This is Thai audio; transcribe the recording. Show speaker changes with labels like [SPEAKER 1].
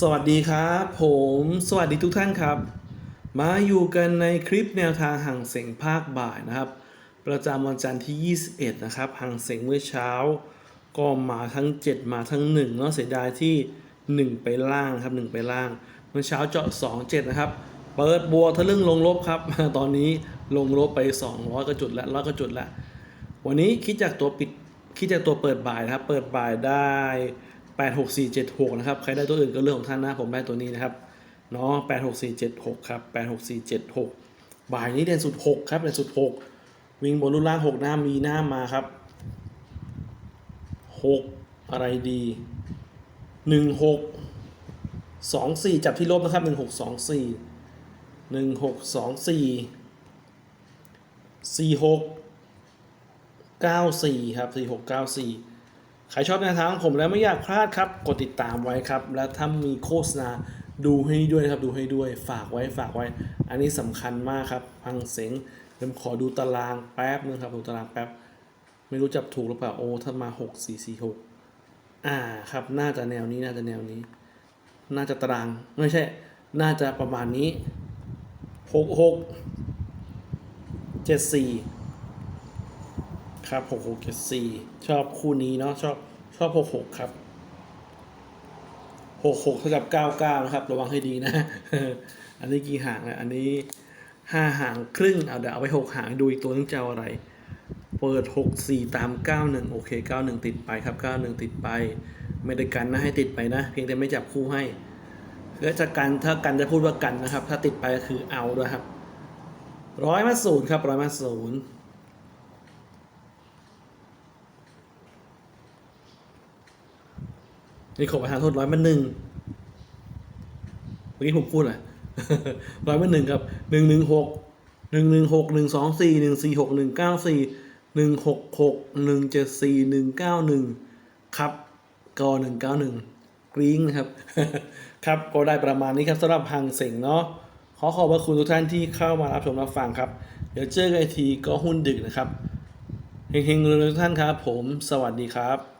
[SPEAKER 1] สวัสดีครับผมสวัสดีทุกท่านครับ มาอยู่กันในคลิปแนวทางห่างเสียงภาคบ่ายนะครับ ประจำวันจันทร์ที่ 21 นะครับห่างเสียงเมื่อเช้า ก็มาทั้ง 7 มาทั้ง1เนาะเสียดายที่ 1 ไปล่างครับ 1 ไปล่างเมื่อเช้าเจาะ2 7 นะครับ เปิดบัวทะลึ่งลงลบครับ ตอนนี้ลงลบไป 200กว่าจุดแล้วร้อยกว่าจุดแล้ววันนี้คิดจากตัวปิดคิดจากตัวเปิดบ่ายนะครับ เปิดบ่ายได้ 86476 นะครับ ใครได้ตัวอื่นก็เรื่องของท่านนะ ผมได้ตัวนี้นะครับ เนาะ86476 ครับ 86476 บ่ายนี้เด่นสุด 6 ครับเด่นสุด 6 วิ่งบนรุ่นล่าง 6 หน้ามีหน้ามาครับ 6 อะไรดี 16 24 จับที่ลบนะครับ 1624 1624 46 94 ครับ 4694 ใครชอบแนวทางของผมแล้วไม่อยากพลาดครับ กดติดตามไว้ครับ และถ้ามีโฆษณาดูให้ด้วยนะครับ ดูให้ด้วยฝากไว้ฝากไว้ อันนี้สำคัญมากครับพังเสงเดี๋ยวขอดูตารางแป๊บนึงครับดูตารางแป๊บ ไม่รู้จับถูกหรือเปล่าโอ้ถ้ามา6 4 4 6อ่าครับ น่าจะแนวนี้น่าจะแนวนี้ น่าจะตารางไม่ใช่ น่าจะประมาณนี้6 6 7 4 ครับหกหกเจ็ดสี่ชอบคู่นี้เนาะชอบชอบหกหกครับหกหกเท่ากับเก้าเก้านะครับ ระวังให้ดีนะ อันนี้กี่ห่างอะอันนี้ห้าหางครึ่งเอาเดี๋ยวเอาไปหกหางดูอีกตัวนึงจะเอาอะไร เปิดหกสี่ตามเก้าหนึ่งโอเคเก้าหนึ่งติดไปครับเก้าหนึ่งติดไป ไม่ได้กันนะให้ติดไปนะ เพียงแต่ไม่จับคู่ให้ก็จะกันถ้ากันจะพูดว่ากันนะครับ ถ้าติดไปก็คือเอาด้วยครับร้อยมาศูนย์ครับร้อยมาศูนย์ นี่ขอประทานโทษร้อยมันหนึ่งเมื่อกี้ผมพูดอะไรร้อยมันหนึ่งครับหนึ่งหนึ่งหกหนึ่งหนึ่งหกหนึ่งสองสี่หนึ่งสี่หกหนึ่งเก้าสี่หนึ่งหกหกหนึ่งเจ็ดสี่หนึ่งเก้าหนึ่งครับกอหนึ่งเก้าหนึ่งกริ้งครับ ครับก็ได้ประมาณนี้ครับสำหรับพังเสงเนาะขอขอบพระคุณทุกท่านที่เข้ามารับชมรับฟังครับ เดี๋ยวเจอกันอีกทีก็หุ้นดึกนะครับเฮงๆรวยๆทุกท่านครับ ผมสวัสดีครับ